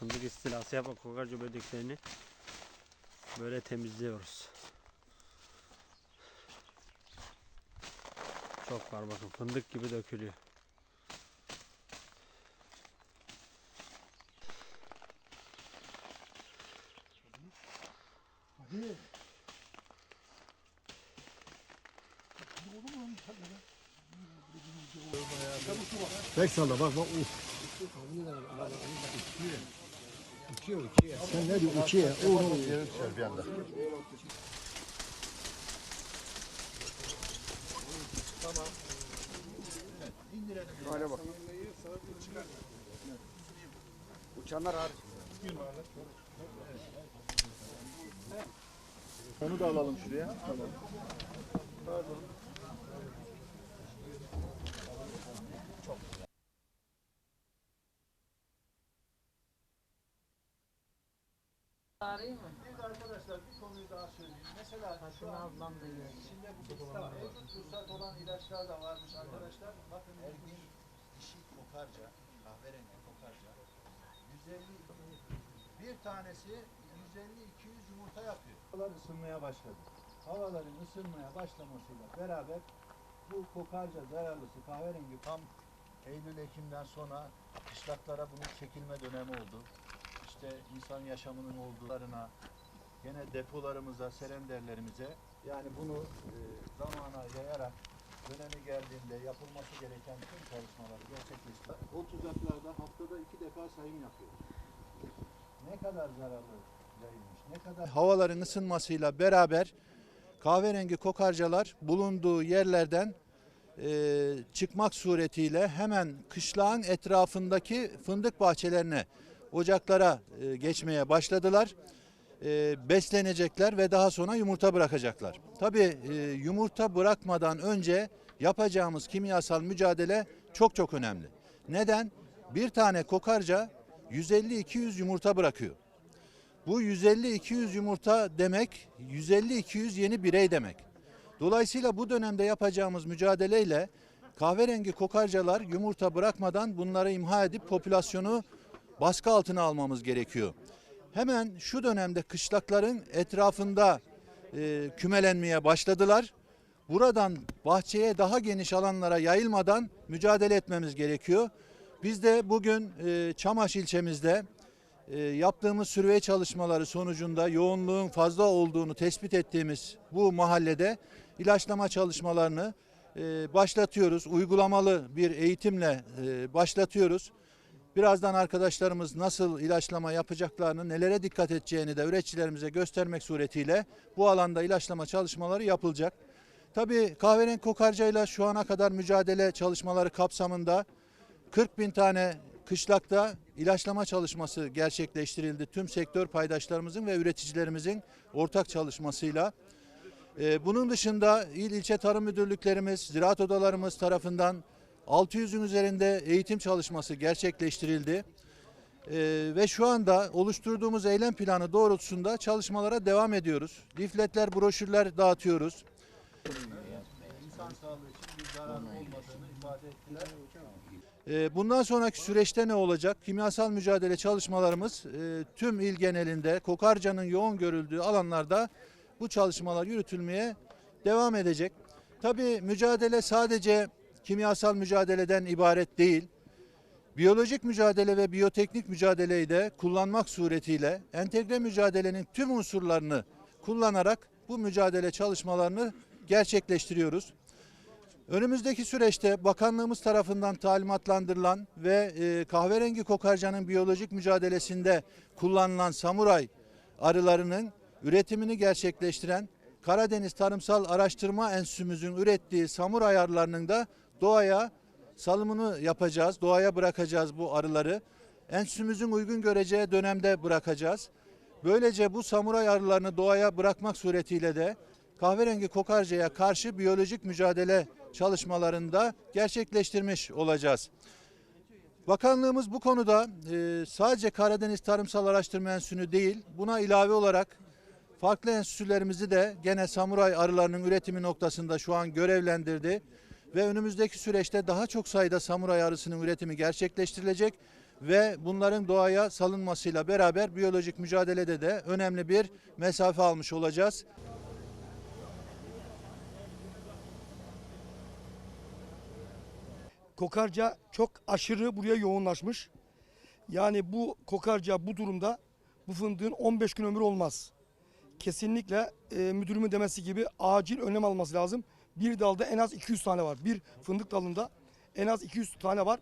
fındık istilası yapan kokarca böceklerini böyle temizliyoruz. Çok var bakın fındık gibi dökülüyor. Pek salla bak bak. Uf. Sen ne diyorsun? İkiye. Oo. Yere düşer bir anda. Uçanlar hariç. Onu da alalım şuraya. Tamam. Bir de arkadaşlar bir konuyu daha söyleyeyim. Mesela şu an şimdi bu Mustafa mevcut ruhsat olan ilaçlar da varmış arkadaşlar. Bakın Ergin dişi kokarca, kahverengi kokarca 150 bir tanesi 150-200 yumurta yapıyor. Havalar ısınmaya başladı. Havaların ısınmaya başlamasıyla beraber bu kokarca zararlısı kahverengi tam Eylül-Ekim'den sonra kışlaklara bunun çekilme dönemi oldu. İşte insan yaşamının olduğlarına, gene depolarımıza, serenderlerimize yani bunu e, zamana yayarak dönemi geldiğinde yapılması gereken tüm çalışmaları gerçekleştirdik. O tuzaklarda haftada iki defa sayım yapıyoruz. Ne kadar zararlı yayılmış, ne kadar... Havaların ısınmasıyla beraber kahverengi kokarcalar bulunduğu yerlerden e, çıkmak suretiyle hemen kışlağın etrafındaki fındık bahçelerine, ocaklara e, geçmeye başladılar. E, beslenecekler ve daha sonra yumurta bırakacaklar. Tabii e, yumurta bırakmadan önce yapacağımız kimyasal mücadele çok çok önemli. Neden? Bir tane kokarca 150-200 yumurta bırakıyor. Bu 150-200 yumurta demek 150-200 yeni birey demek. Dolayısıyla bu dönemde yapacağımız mücadeleyle kahverengi kokarcalar yumurta bırakmadan bunları imha edip popülasyonu baskı altına almamız gerekiyor. Hemen şu dönemde kışlakların etrafında e, kümelenmeye başladılar. Buradan bahçeye daha geniş alanlara yayılmadan mücadele etmemiz gerekiyor. Biz de bugün e, Çamaş ilçemizde e, yaptığımız sürvey çalışmaları sonucunda yoğunluğun fazla olduğunu tespit ettiğimiz bu mahallede ilaçlama çalışmalarını e, başlatıyoruz. Uygulamalı bir eğitimle e, başlatıyoruz. Birazdan arkadaşlarımız nasıl ilaçlama yapacaklarını, nelere dikkat edeceğini de üreticilerimize göstermek suretiyle bu alanda ilaçlama çalışmaları yapılacak. Tabii kahverengi kokarcayla şu ana kadar mücadele çalışmaları kapsamında 40 bin tane kışlakta ilaçlama çalışması gerçekleştirildi. Tüm sektör paydaşlarımızın ve üreticilerimizin ortak çalışmasıyla. Ee, Bunun dışında il ilçe tarım müdürlüklerimiz, ziraat odalarımız tarafından 600'ün üzerinde eğitim çalışması gerçekleştirildi. Ee, ve şu anda oluşturduğumuz eylem planı doğrultusunda çalışmalara devam ediyoruz. Lifletler, broşürler dağıtıyoruz. Ee, Bundan sonraki süreçte ne olacak? Kimyasal mücadele çalışmalarımız e, tüm il genelinde kokarcanın yoğun görüldüğü alanlarda bu çalışmalar yürütülmeye devam edecek. Tabii mücadele sadece kimyasal mücadeleden ibaret değil. Biyolojik mücadele ve biyoteknik mücadeleyi de kullanmak suretiyle entegre mücadelenin tüm unsurlarını kullanarak bu mücadele çalışmalarını gerçekleştiriyoruz. Önümüzdeki süreçte bakanlığımız tarafından talimatlandırılan ve e, kahverengi kokarcanın biyolojik mücadelesinde kullanılan samuray arılarının üretimini gerçekleştiren Karadeniz Tarımsal Araştırma Enstitümüzün ürettiği samuray arılarının da doğaya salımını yapacağız. Doğaya bırakacağız bu arıları. Enstitümüzün uygun göreceği dönemde bırakacağız. Böylece bu samuray arılarını doğaya bırakmak suretiyle de kahverengi kokarcaya karşı biyolojik mücadele çalışmalarında gerçekleştirmiş olacağız. Bakanlığımız bu konuda e, sadece Karadeniz Tarımsal Araştırma Enstitüsü değil, buna ilave olarak farklı enstitülerimizi de gene samuray arılarının üretimi noktasında şu an görevlendirdi ve önümüzdeki süreçte daha çok sayıda samuray arısının üretimi gerçekleştirilecek. ve bunların doğaya salınmasıyla beraber biyolojik mücadelede de önemli bir mesafe almış olacağız. Kokarca çok aşırı buraya yoğunlaşmış. Yani bu kokarca bu durumda bu fındığın 15 gün ömrü olmaz. Kesinlikle e, müdürümün demesi gibi acil önlem alması lazım. Bir dalda en az 200 tane var. Bir fındık dalında en az 200 tane var.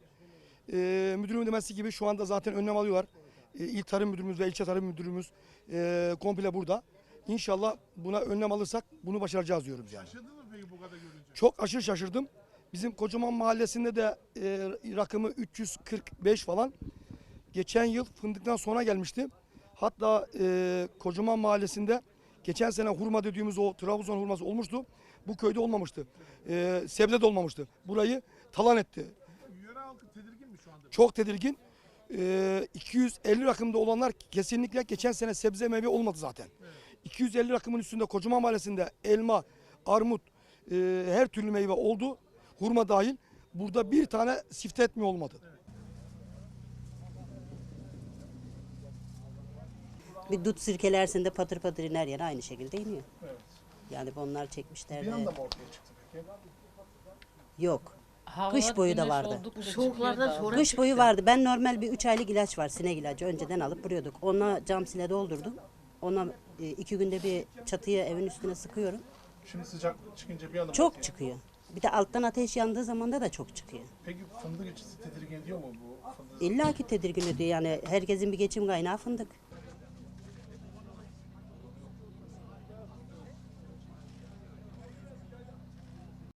E, müdürümün demesi gibi şu anda zaten önlem alıyorlar. E, İl Tarım Müdürümüz ve ilçe Tarım Müdürümüz e, komple burada. İnşallah buna önlem alırsak bunu başaracağız diyoruz yani. Şaşırdın mı peki bu kadar görünce? Çok aşırı şaşırdım. Bizim Kocaman Mahallesi'nde de e, rakımı 345 falan. Geçen yıl fındıktan sonra gelmişti. Hatta e, Kocaman Mahallesi'nde geçen sene hurma dediğimiz o Trabzon hurması olmuştu. Bu köyde olmamıştı. E, sebze de olmamıştı. Burayı talan etti. Yöre halkı tedirgin mi şu anda? Çok tedirgin. E, 250 rakımda olanlar kesinlikle geçen sene sebze meyve olmadı zaten. 250 rakımın üstünde Kocaman Mahallesi'nde elma, armut, e, her türlü meyve oldu. Hurma dahil. Burada bir tane sifte etme olmadı. Bir dut sirkelersin de patır patır iner yere aynı şekilde iniyor. Yani onlar çekmişler Bir de. anda mı ortaya çıktı peki? Yok. Kış boyu da vardı. Soğuklardan sonra Kış boyu vardı. Ben normal bir 3 aylık ilaç var. Sinek ilacı. Önceden alıp vuruyorduk. Ona cam sile doldurdum. Ona e, iki günde bir çatıya evin üstüne sıkıyorum. Şimdi sıcak çıkınca bir anda mı Çok çıkıyor. Bir de alttan ateş yandığı zaman da da çok çıkıyor. Peki fındık içisi tedirgin ediyor mu bu fındık? İlla ki tedirgin ediyor. Yani herkesin bir geçim kaynağı fındık.